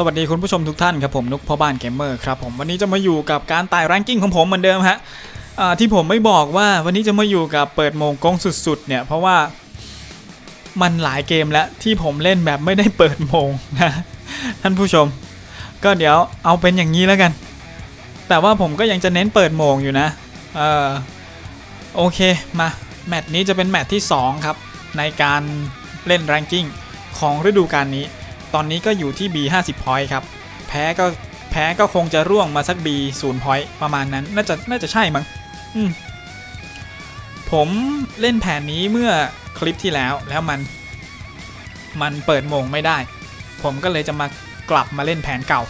สวัสดีคุณผู้ชมทุกท่านครับผมนุกพ่อบ้านเกมเมอร์ครับผมวันนี้จะมาอยู่กับการไต่แรงกิ้งของผมเหมือนเดิมฮะที่ผมไม่บอกว่าวันนี้จะมาอยู่กับเปิดโมงกงสุดๆเนี่ยเพราะว่ามันหลายเกมแล้วที่ผมเล่นแบบไม่ได้เปิดโมงนะท่านผู้ชม ก็เดี๋ยวเอาเป็นอย่างนี้แล้วกัน แต่ว่าผมก็ยังจะเน้นเปิดโมงอยู่นะเออโอเคมาแมตช์นี้จะเป็นแมตช์ที่ 2 ครับ ในการเล่นแรงกิ้งของฤดูกาลนี้ ตอนนี้ก็อยู่ที่ B 50 point ครับ แพ้ก็แพ้ก็คงจะร่วงมาสัก B 0 point ประมาณนั้น น่าจะน่าจะใช่มั้งอืมผมเล่นแผนนี้เมื่อคลิปที่แล้วแล้วมัน มันเปิดมงไม่ได้ ผมก็เลยจะมากลับมาเล่นแผนเก่า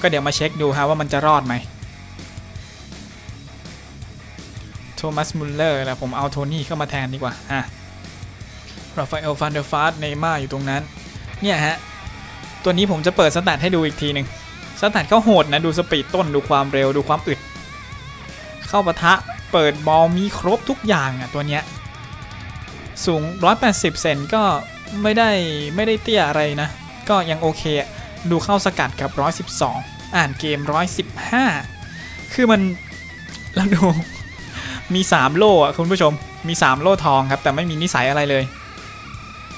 ก็เดี๋ยวมาเช็คดูฮะว่ามันจะรอดไหมโทมัสมุลเลอร์แล้วผมเอาโทนี่เข้ามาแทนดีกว่าอะราฟาเอลฟันเดอร์ฟาสเนย์ม่าอยู่ตรงนั้น เนี่ยฮะ ตัวนี้ผมจะเปิดสแตทให้ดูอีกทีหนึ่งสแตทเขาโหดนะ ดูสปีดต้นดูความเร็วดูความอึด เข้าปะทะเปิดบอลมีครบทุกอย่างอะตัวเนี้ยสูง 180 เซนก็ไม่ได้ไม่ได้เตี้ยอะไรนะ ก็ยังโอเค ดูเข้าสกัดกับ 112 อ่านเกม 115 คือมันเราดูมี 3 โล่อะคุณผู้ชมมี 3 โล่ทองครับ แต่ไม่มีนิสัยอะไรเลย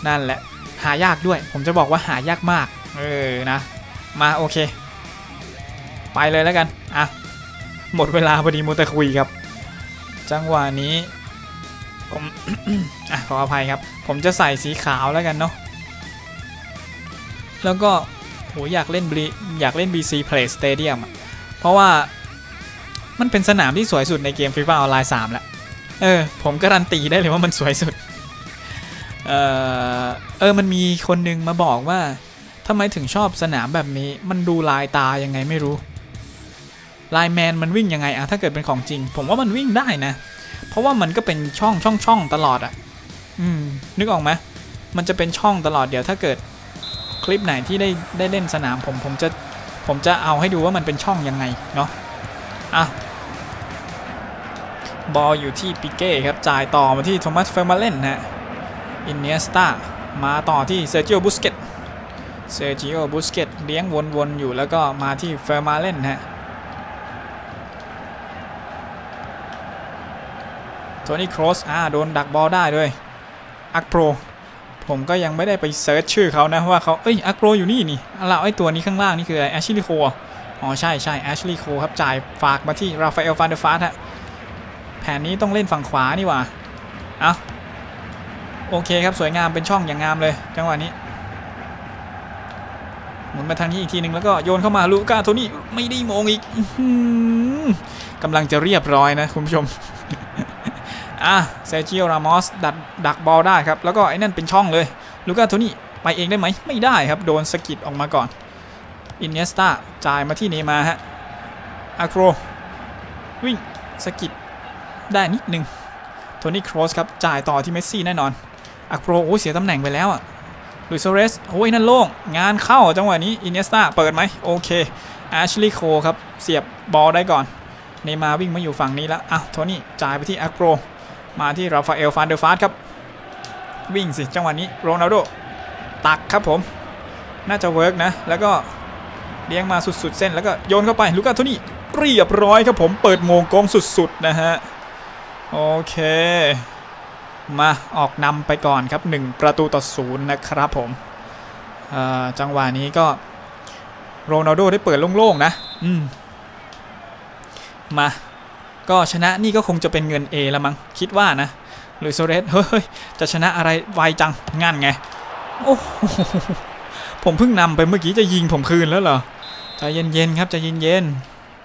นั่นแหละ หายากด้วย ผมจะบอกว่าหายากมาก เออนะ มาโอเค ไปเลยแล้วกัน อะ หมดเวลาพอดีมูต่คุยครับ จังหวะนี้ ผมอะขออภัยครับ ผมจะใส่สีขาวแล้วกันเนาะ แล้วก็โหอยากเล่น B อยากเล่น BC Play Stadium อะเพราะว่ามันเป็นสนามที่สวยสุดในเกม FIFA Online 3แล้ว เออ ผมการันตีได้เลยว่ามันสวยสุด เออเออมันมีคนหนึงมาบอกว่าทำไมถึงชอบสนามแบบนี้ มันดูลายตายังไงไม่รู้ลายแมนมันวิ่งยังไงอะถ้าเกิดเป็นของจริง ผมว่ามันวิ่งได้นะ เพราะว่ามันก็เป็นช่องช่องช่องตลอดอะอืม นึกออกไหมมันจะเป็นช่องตลอดเดี๋ยวถ้าเกิดคลิปไหนที่ได้ได้เล่นสนามผมผมจะผมจะเอาให้ดูว่ามันเป็นช่องยังไงเนาะอะบอลอยู่ที่ปิเก้ครับจ่ายต่อมาที่โทมัสเฟอร์มาเล่นนะฮะ อินเนียสตามาต่อที่เซอร์จิโอบุสเกตเซอร์จิโอบุสเกตเลี้ยงวนๆอยู่แล้วก็มาที่เฟอร์มาเลนฮะโทนี่ครอสอ่าโดนดักบอลได้ด้วยอักโปรผมก็ยังไม่ได้ไปเซิร์ชชื่อเขานะว่าเขาเอ้ยอักโปรอยู่นี่นี่อะไรไอ้ตัวนี้ข้างล่างนี่คืออะไรแอชลีย์โคอ๋อใช่ใช่แอชลีย์โคครับจ่ายฝากมาที่ราฟาเอลฟานเดอร์ฟาสฮะแผนนี้ต้องเล่นฝั่งขวานี่ว่าเอา โอเคครับสวยงามเป็นช่องอย่างงามเลย จังหวะนี้หมุนมาทางนี้อีกทีหนึ่งแล้วก็โยนเข้ามาลูก้าโทนี่ไม่ได้มองอีกกำลังจะเรียบร้อยนะคุณผู้ชมอะเซจิโอรามอสดักดักบอลได้ครับ แล้วก็ไอ้นั่นเป็นช่องเลยลูก้าโทนี่ไปเองได้ไหมไม่ได้ครับ โดนสกิดออกมาก่อนอินเนสตาจ่ายมาที่เนมาฮะอาโครวิ่งสกิดได้นิดนึงโทนี่ครอสครับจ่ายต่อที่เมสซี่แน่นอน อักโปรโอ้เสียตำแหน่งไปแล้วอะลุยโซเรสโอ้ยนั่นโล่ง งานเข้าจังหวะนี้อินเนสตาเปิดไหมโอเคแอชลีโคครับ เสียบบอลได้ก่อน เนมาวิ่งมาอยู่ฝั่งนี้แล้วอะโทนี่จ่ายไปที่อักโปรมาที่ราฟาเอลฟานเดอร์ฟาสครับ วิ่งสิ จังหวะนี้โรนัลโดตักครับผม น่าจะเวิร์กนะ แล้วก็เลี้ยงมาสุดๆเส้นแล้วก็โยนเข้าไปลูก้าโทนี่เรียบร้อยครับผมเปิดโมงกองสุดๆนะฮะโอเค มาออกนำไปก่อนครับ 1 ประตูต่อศูนย์นะครับผมจังหวะนี้ก็โรนัลโดได้เปิดโล่งๆนะมมา ก็ชนะนี่ก็คงจะเป็นเงิน A ล้วมั้งคิดว่านะลุยโซเรสเฮ้ย จะชนะอะไรไวจังงั้นไง โอ้ผมเพิ่งนำไปเมื่อกี้จะยิงผมคืนแล้วเหรอใจเย็นๆครับใจเย็น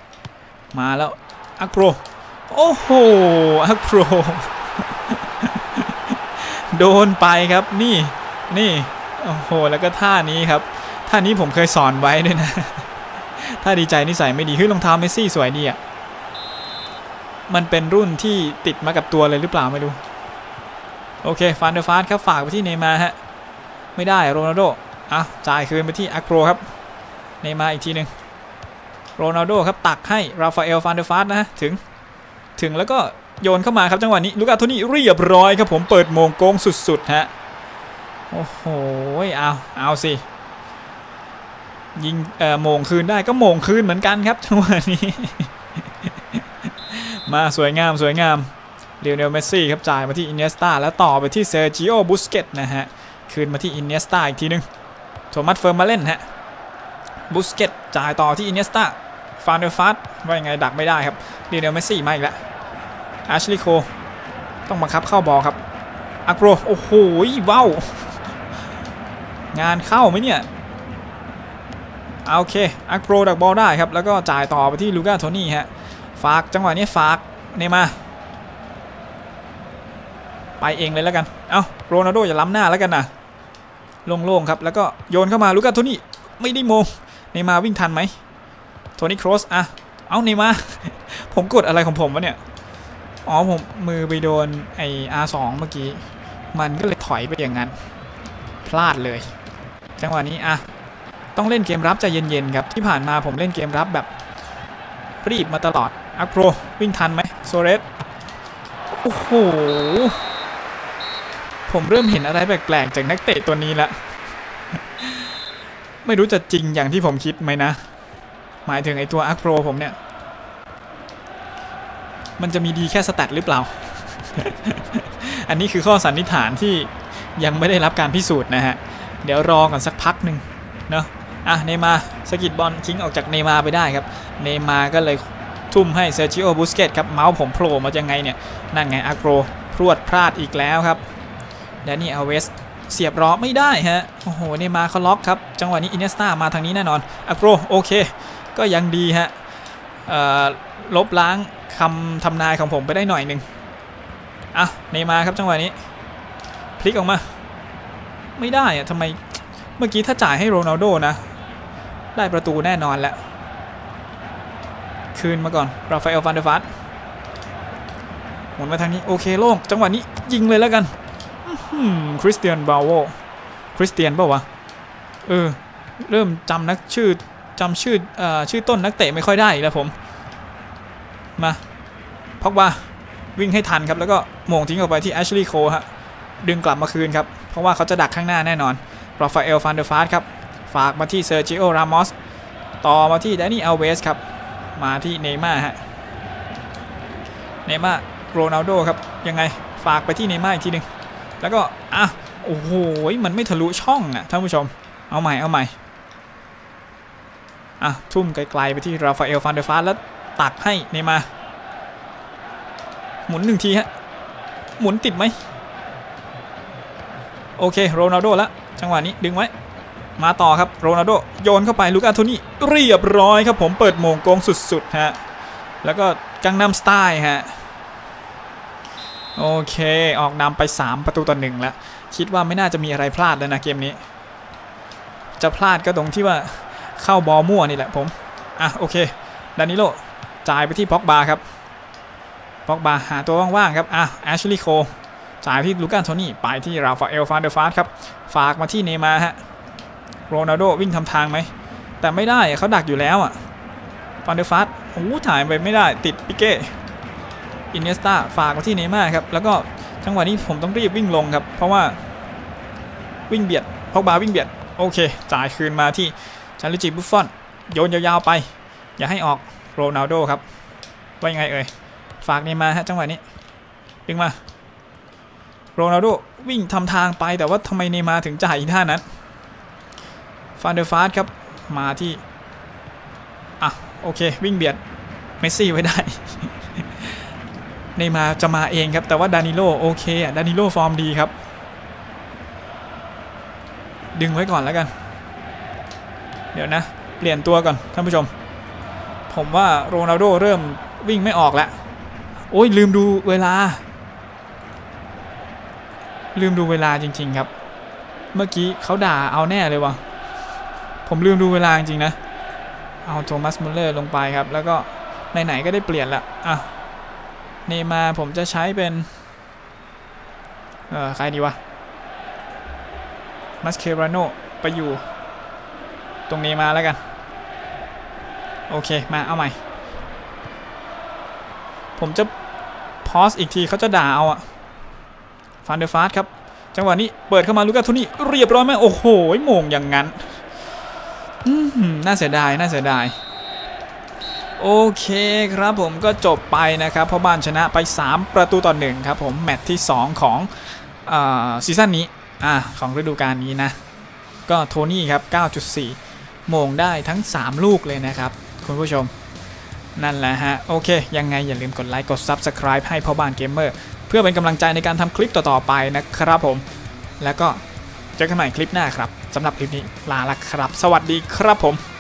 ๆมาแล้วอักโปรโอ้โหอักโปร โดนไปครับนี่นี่โอ้โหแล้วก็ท่านี้ครับท่านี้ผมเคยสอนไว้ด้วยนะถ้าดีใจนิสัยไม่ดีขึ้นรองเท้าเมสซี่สวยดีอะมันเป็นรุ่นที่ติดมากับตัวเลยหรือเปล่าไม่รู้โอเคฟันเดอร์ฟาสครับฝากไปที่เนมาฮะไม่ได้โรนัลโดอะจ่ายคืนไปที่อักโรครับเนมาอีกทีหนึ่งโรนัลโดครับตักให้ราฟาเอลฟันเดอร์ฟาสนะถึงถึงแล้วก็ โยนเข้ามาครับจังหวะนี้ลูกาโทนี่เรียบร้อยครับผมเปิดโมงโกงสุดๆฮะโอ้โหเอาเอาสิยิงเอ่อโมงคืนได้ก็โมงคืนเหมือนกันครับจังหวะนี้ มาสวยงามสวยงามเลียวเนลเมสซี่ครับจ่ายมาที่อินเนสตาแล้วต่อไปที่เซอร์จิโอบุสเกตนะฮะคืนมาที่อินเนสตาอีกทีนึงโทมัสเฟิร์มมาเล่นฮะบุสเกตจ่ายต่อที่อินเนสตาฟานเดอร์ฟาสว่ายังไงดักไม่ได้ครับเลียวเนลเมสซี่มาอีกแล้ว แอชลีโค ต้องบังคับเข้าบอลครับอักโรโอ้โหว้าวงานเข้าไหมเนี่ยโอเคอักโรดักบอลได้ครับ แล้วก็จ่ายต่อไปที่ลูก้าโทนี่ฮะฝากจังหวะนี้ฝากเนมา ไปเองเลยแล้วกัน เอา้าโรนัลโดอย่าล้ำหน้าแล้วกันนะโล่งๆครับ แล้วก็โยนเข้ามาลูก้าโทนี่ไม่ได้โมงเนมาวิ่งทันไหมโทนี่ครอสอะเอาเนมาผมกดอะไรของผมวะเนี่ย อ๋อผมมือไปโดนไอ้ R2 เมื่อกี้ มันก็เลยถอยไปอย่างนั้น พลาดเลย จังหวะนี้อะต้องเล่นเกมรับใจเย็นๆครับ ที่ผ่านมาผมเล่นเกมรับแบบรีบมาตลอด อักโปรวิ่งทันไหมโซเรสโอ้โห ผมเริ่มเห็นอะไรแปลกๆ จากนักเตะตัวนี้ละไม่รู้จะจริงอย่างที่ผมคิดไหมนะ หมายถึงไอตัวอักโปรผมเนี่ย มันจะมีดีแค่สแตทหรือเปล่า อันนี้คือข้อสันนิษฐานที่ยังไม่ได้รับการพิสูจน์นะฮะ เดี๋ยวรอก่อนสักพักหนึ่งเนาะอะเนมาสกิดบอลทิ้งออกจากเนมาไปได้ครับ เนมาก็เลยทุ่มให้เซอร์จิโอบุสเกตครับ เมาส์ผมโผล่มายังไงเนี่ย นั่นไงอาโกรพรวดพลาดอีกแล้วครับแดนนี่อัลเวสเสียบล้อไม่ได้ฮะ โอ้โห เนมาเขาล็อกครับ จังหวะนี้อินเนสตามาทางนี้แน่นอนอาโกรโอเค ก็ยังดีฮะลบล้าง คำทำนายของผมไปได้หน่อยหนึ่งอะเนมาครับจังหวะนี้ พลิกออกมา ไม่ได้อะทำไมเมื่อกี้ถ้าจ่ายให้โรนัลโดนะ ได้ประตูแน่นอนแหละคืนมาก่อนราฟาเอลฟานเดฟาสหมุนมาทางนี้โอเคโล่งจังหวะนี้ยิงเลยแล้วกันคริสเตียนบาโวคริสเตียนเปล่าวะเออ เริ่มจำนักชื่อจำชื่ออชื่อต้นนักเตะไม่ค่อยได้แล้วผม มาพอกบาวิ่งให้ทันครับแล้วก็โมงทิ้งออกไปที่แอชลีย์โคฮะดึงกลับมาคืนครับ เพราะว่าเขาจะดักข้างหน้าแน่นอนราฟาเอลฟานเดอร์ฟาสครับ ฝากมาที่เซอร์จิโอรามอสต่อมาที่แดนนี่อัลเวสครับ มาที่เนย์ม่าฮะเนย์ม่าโรนัลโดครับ ยังไงฝากไปที่เนย์ม่าอีกทีหนึ่งแล้วก็อะโอ้โหมันไม่ทะลุช่องอะท่านผู้ชมเอาใหม่เอาใหม่อะทุ่มไกลๆไปที่ราฟาเอลฟานเดอร์ฟาสแล้ว ตักให้เนย์ม่าหมุนหนึ่งทีฮะ หมุนติดไหม โอเคโรนัลโดแล้วจังหวะนี้ดึงไว้ มาต่อครับโรนัลโดโยนเข้าไปลูกอาโทนี่เรียบร้อยครับผมเปิดโมงโกงสุดๆฮะ แล้วก็กังนำสไตล์ฮะโอเค ออกนำไป 3 ประตูต่อหนึ่งแล้ว คิดว่าไม่น่าจะมีอะไรพลาดแล้วนะเกมนี้ จะพลาดก็ตรงที่ว่าเข้าบอลมั่วนี่แหละผม อะ โอเค ดานิโล จ่ายไปที่พ็อกบาครับพ็อกบาหาตัวว่างๆครับอะแอชลีย์โคจ่ายที่ลูก้าโทนี่ไปที่ราฟาเอลฟานเดอร์ฟาสครับฝากมาที่เนมาฮะโรนัลโดวิ่งทำทางไหมแต่ไม่ได้เขาดักอยู่แล้วอะฟานเดอร์ฟาสโอ้ถ่ายไปไม่ได้ติดปิเก้อินเนสตาฝากมาที่เนมาครับแล้วก็จังหวะนี้ผมต้องรีบวิ่งลงครับ เพราะว่าวิ่งเบียดพอกบาวิ่งเบียด โอเค จ่ายคืนมาที่ชาลิจิบุฟฟอน โยนยาวๆไป อย่าให้ออก โรนัลโดครับ ว่ายังไงเอ่ย ฝากเนมาฮะจังหวะนี้ดึงมา โรนัลโดวิ่งทำทางไปแต่ว่าทำไมเนมาถึงจ่ายอีกท่านั้น ฟานเดอร์ฟาสครับ มาที่ อะ โอเค วิ่งเบียด เมสซี่ไว้ได้ เนมาจะมาเองครับ แต่ว่าดานิโลโอเคอะ ดานิโลฟอร์มดีครับ ดึงไว้ก่อนแล้วกัน เดี๋ยวนะ เปลี่ยนตัวก่อนท่านผู้ชม ผมว่าโรนัลโดเริ่มวิ่งไม่ออกแล้ว โอ้ยลืมดูเวลา ลืมดูเวลาจริง ๆ ครับ เมื่อกี้เขาด่าเอาแน่เลยวะผมลืมดูเวลาจริงๆนะ เอาโทมัสมุลเลอร์ลงไปครับ แล้วก็ไหนๆก็ได้เปลี่ยนละอะเนมาผมจะใช้เป็น เออใครดีวะ มัสเคราโนไปอยู่ ตรงนี้มาแล้วกัน โอเค มาเอาใหม่ ผมจะพอสอีกทีเขาจะด่าเอาอะฟานเดอร์ฟาสครับ จังหวะนี้เปิดเข้ามาลูกาทุนี่เรียบร้อยไหมโอ้โหโมงอย่างนั้นอืมน่าเสียดาย น่าเสียดาย โอเคครับผมก็จบไปนะครับเพราะบ้านชนะไป 3 ประตูต่อหนึ่งครับผม แมตช์ที่ 2 ของอซีซั่นนี้อ่าของฤดูกาลนี้นะ ก็โทนี่ครับ 9.4 โมงได้ทั้ง 3 ลูกเลยนะครับ คุณผู้ชม นั่นแหละฮะ โอเค ยังไงอย่าลืมกดไลค์กด Subscribe ให้พ่อบ้านเกมเมอร์เพื่อเป็นกำลังใจในการทำคลิปต่อๆไปนะครับผม แล้วก็เจอกันใหม่คลิปหน้าครับสำหรับคลิปนี้ลาละครับ สวัสดีครับผม